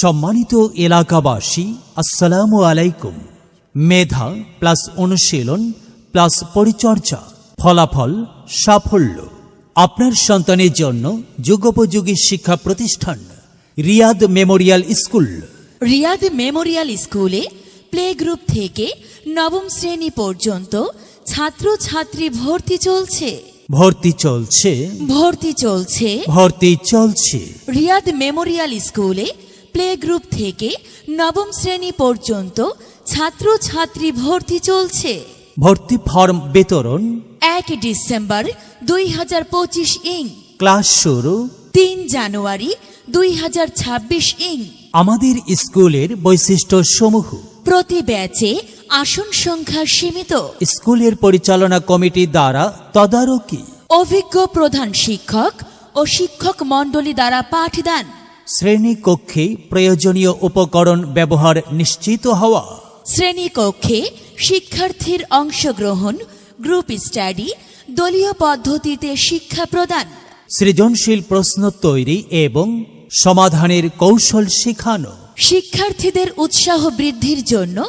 সম্মানিত এলাকাবাসী আসসালামু আলাইকুম। মেধা প্লাস অনুশীলন প্লাস পরিচর্যা ফলাফল সাফল্য। আপনার সন্তানের জন্য যুগোপযোগী শিক্ষা প্রতিষ্ঠান Riyad memorial school. Riyad memorial স্কুলে প্লে গ্রুপ থেকে নবম শ্রেণি পর্যন্ত ছাত্রছাত্রী ভর্তি চলছে। ভর্তি চলছে। ভর্তি চলছে। ভর্তি চলছে। রিয়াদ মেমোরিয়াল স্কুলে প্লে গ্রুপ থেকে নবম শ্রেণি পর্যন্ত ছাত্রছাত্রী ভর্তি চলছে। ভর্তি ফর্ম বিতরণ। এক ডিসেম্বর দুই হাজার পঁচিশ ইং। ক্লাস শুরু। তিন জানুয়ারি দুই হাজার ছাব্বিশ ইং। আমাদের স্কুলের বৈশিষ্ট্য সমূহ। প্রতি ব্যাচে আসন সংখ্যা সীমিত। স্কুলের পরিচালনা কমিটি দ্বারা তদারকি। অভিজ্ঞ প্রধান শিক্ষক ও শিক্ষক মণ্ডলী দ্বারা পাঠদান। শ্রেণীকক্ষে প্রয়োজনীয় উপকরণ ব্যবহার নিশ্চিত হওয়া। শ্রেণীকক্ষে শিক্ষার্থীর অংশগ্রহণ গ্রুপ স্টাডি দলীয় পদ্ধতিতে শিক্ষা প্রদান। সৃজনশীল প্রশ্ন তৈরি এবং সমাধানের কৌশল শেখানো। শিক্ষার্থীদের উৎসাহ বৃদ্ধির জন্য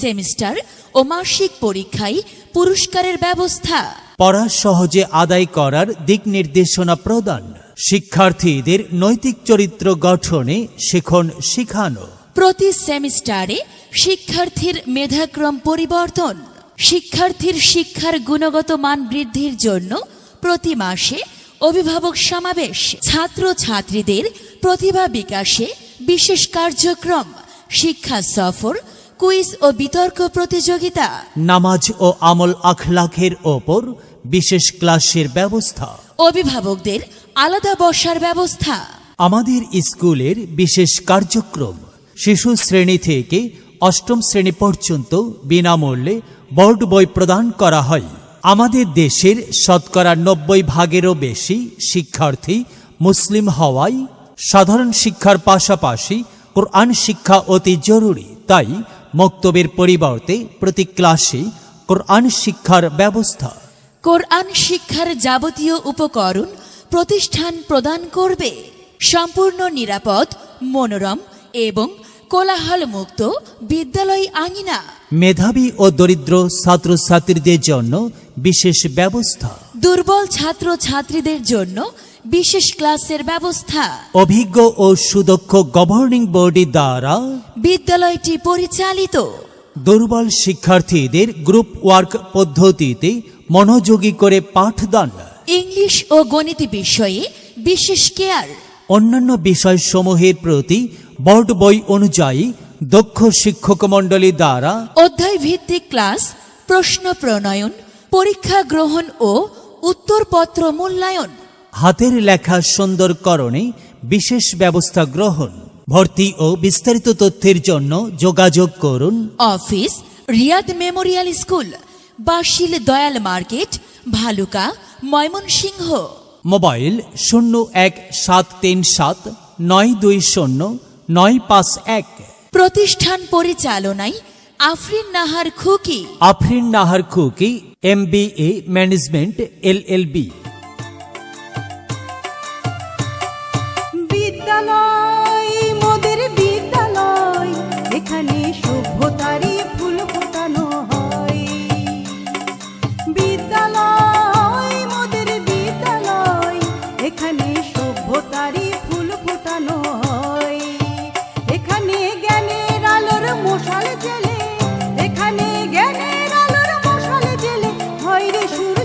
সেমিস্টার ও মাসিক পরীক্ষায় পুরস্কারের ব্যবস্থা। পড়া সহজে আদায় করার দিক নির্দেশনা প্রদান। শিক্ষার্থীদের নৈতিক চরিত্র গঠনে শিখন শিখানো। প্রতি সেমিস্টারে শিক্ষার্থীর মেধাক্রম পরিবর্তন। শিক্ষার্থীর শিক্ষার গুণগত মান বৃদ্ধির জন্য প্রতি মাসে অভিভাবক সমাবেশ। ছাত্র ছাত্রীদের প্রতিভা বিকাশে বিশেষ কার্যক্রম শিক্ষা সফর কুইজ ও বিতর্ক প্রতিযোগিতা। নামাজ ও আমল আখলাখের ওপর বিশেষ ক্লাসের ব্যবস্থা। অভিভাবকদের আলাদা বসার ব্যবস্থা। আমাদের স্কুলের বিশেষ কার্যক্রম শিশু শ্রেণি থেকে অষ্টম শ্রেণি পর্যন্ত বিনামূল্যে বোর্ড বই প্রদান করা হয়। আমাদের দেশের শতকরা নব্বই ভাগেরও বেশি শিক্ষার্থী মুসলিম হওয়ায় সাধারণ শিক্ষার পাশাপাশি কোরআন শিক্ষা অতি জরুরি তাই মক্তবের পরিবর্তে প্রতি ক্লাসে কোরআন শিক্ষার ব্যবস্থা। কোরআন শিক্ষার যাবতীয় উপকরণ প্রতিষ্ঠান প্রদান করবে। সম্পূর্ণ নিরাপদ মনোরম এবং কোলাহল মুক্ত বিদ্যালয় আঙিনা। মেধাবী ও দরিদ্র ছাত্রছাত্রীদের জন্য বিশেষ ব্যবস্থা। দুর্বল ছাত্র ছাত্রীদের জন্য বিশেষ ক্লাসের ব্যবস্থা। অভিজ্ঞ ও সুদক্ষ গভর্নিং বডি দ্বারা বিদ্যালয়টি পরিচালিত। দুর্বল শিক্ষার্থীদের গ্রুপ ওয়ার্ক পদ্ধতিতে মনোযোগী করে পাঠদান। ইংলিশ ও গণিত বিষয়ে বিশেষ কেয়ার অন্যান্য বিষয়সমূহের প্রতি বোর্ড বই অনুযায়ী দক্ষ শিক্ষক মণ্ডলী দ্বারা অধ্যায় ভিত্তিক ক্লাস প্রশ্ন প্রণয়ন পরীক্ষা গ্রহণ ও উত্তরপত্র মূল্যায়ন। হাতের লেখা সুন্দরকরণে বিশেষ ব্যবস্থা গ্রহণ। ভর্তি ও বিস্তারিত তথ্যের জন্য যোগাযোগ করুন। অফিস রিয়াদ মেমোরিয়াল স্কুল বাসিল দয়াল মার্কেট ভালুকা ময়মনসিংহ। মোবাইল শূন্য এক সাত তিন সাত নয় দুই শূন্য নয় পাঁচ এক। প্রতিষ্ঠান পরিচালনায় Afrin Nahar Khuki. Afrin Nahar Khuki M B A management L L B হয়